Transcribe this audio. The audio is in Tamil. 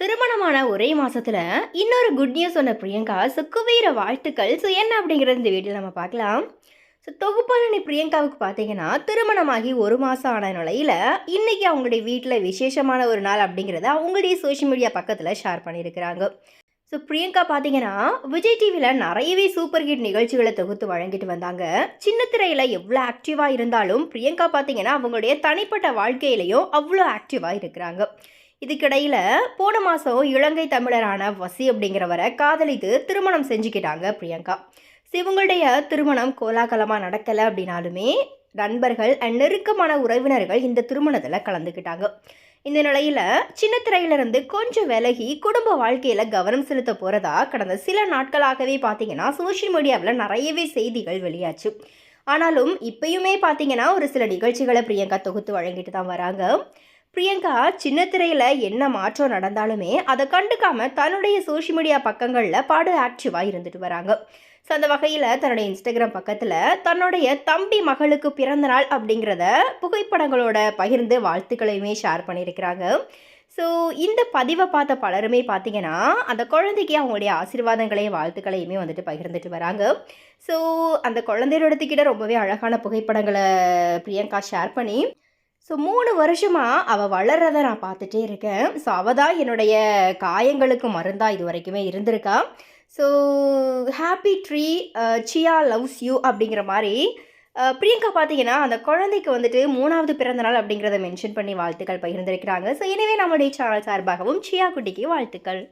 திருமணமான ஒரே மாசத்துல இன்னொரு குட் நியூஸ் சொன்ன பிரியங்கா. ஸோ வாழ்த்துக்கள். ஸோ என்ன அப்படிங்கிறது இந்த வீட்டில் நம்ம பார்க்கலாம். ஸோ தொகுப்பாளனி பிரியங்காவுக்கு பார்த்தீங்கன்னா திருமணமாகி ஒரு மாதம் ஆன நிலையில் இன்றைக்கி அவங்களுடைய வீட்டில் விசேஷமான ஒரு நாள் அப்படிங்கிறத அவங்களுடைய சோஷியல் மீடியா பக்கத்தில் ஷேர் பண்ணியிருக்கிறாங்க. ஸோ பிரியங்கா பார்த்தீங்கன்னா விஜய் டிவியில் நிறையவே சூப்பர் ஹிட் நிகழ்ச்சிகளை தொகுத்து வழங்கிட்டு வந்தாங்க. சின்ன திரையில் எவ்வளோ ஆக்டிவாக இருந்தாலும் பிரியங்கா பார்த்தீங்கன்னா அவங்களுடைய தனிப்பட்ட வாழ்க்கையிலையும் அவ்வளோ ஆக்டிவாக இருக்கிறாங்க. இதுக்கிடையில் போன மாதம் இலங்கை தமிழரான வசி அப்படிங்கிறவரை காதலித்து திருமணம் செஞ்சுக்கிட்டாங்க பிரியங்கா. இவங்களுடைய திருமணம் கோலாகலமாக நடக்கலை அப்படின்னாலுமே நண்பர்கள் அண்ட் நெருக்கமான உறவினர்கள் இந்த திருமணத்தில் கலந்துக்கிட்டாங்க. இந்த நிலையில் சின்ன திரையிலிருந்து கொஞ்சம் விலகி குடும்ப வாழ்க்கையில் கவனம் செலுத்த போகிறதா கடந்த சில நாட்களாகவே பார்த்தீங்கன்னா சோஷியல் மீடியாவில் நிறையவே செய்திகள் வெளியாச்சு. ஆனாலும் இப்பயுமே பார்த்தீங்கன்னா ஒரு சில நிகழ்ச்சிகளை பிரியங்கா தொகுத்து வழங்கிட்டு தான் வராங்க. பிரியங்கா சின்ன திரையில் என்ன மாற்றம் நடந்தாலுமே அதை கண்டுக்காம தன்னுடைய சோஷியல் மீடியா பக்கங்களில் பாடு ஆக்டிவாக இருந்துட்டு வராங்க. ஸோ அந்த வகையில் தன்னுடைய இன்ஸ்டாகிராம் பக்கத்தில் தன்னுடைய தம்பி மகளுக்கு பிறந்த நாள் அப்படிங்கிறத புகைப்படங்களோட பகிர்ந்து வாழ்த்துக்களையுமே ஷேர் பண்ணியிருக்கிறாங்க. ஸோ இந்த பதிவை பார்த்த பலருமே பார்த்தீங்கன்னா அந்த குழந்தைக்கு அவங்களுடைய ஆசீர்வாதங்களையும் வாழ்த்துக்களையுமே வந்துட்டு பகிர்ந்துட்டு வராங்க. ஸோ அந்த குழந்தையோடத்துக்கிட்ட ரொம்பவே அழகான புகைப்படங்களை பிரியங்கா ஷேர் பண்ணி ஸோ மூணு வருஷமாக அவள் வளர்றதை நான் பார்த்துட்டே இருக்கேன். ஸோ அவள் தான் என்னுடைய காயங்களுக்கு மருந்தாக இது வரைக்குமே இருந்திருக்கா. So happy tree Siya loves you அப்படிங்கிற மாதிரி uh, பிரியங்கா பார்த்தீங்கன்னா அந்த குழந்தைக்கு வந்துட்டு மூணாவது பிறந்த நாள் அப்படிங்கிறத மென்ஷன் பண்ணி வாழ்த்துக்கள் பகிர்ந்திருக்கிறாங்க. ஸோ எனவே நம்முடைய சேனல் சார்பாகவும் சியா குட்டிக்கு வாழ்த்துக்கள்.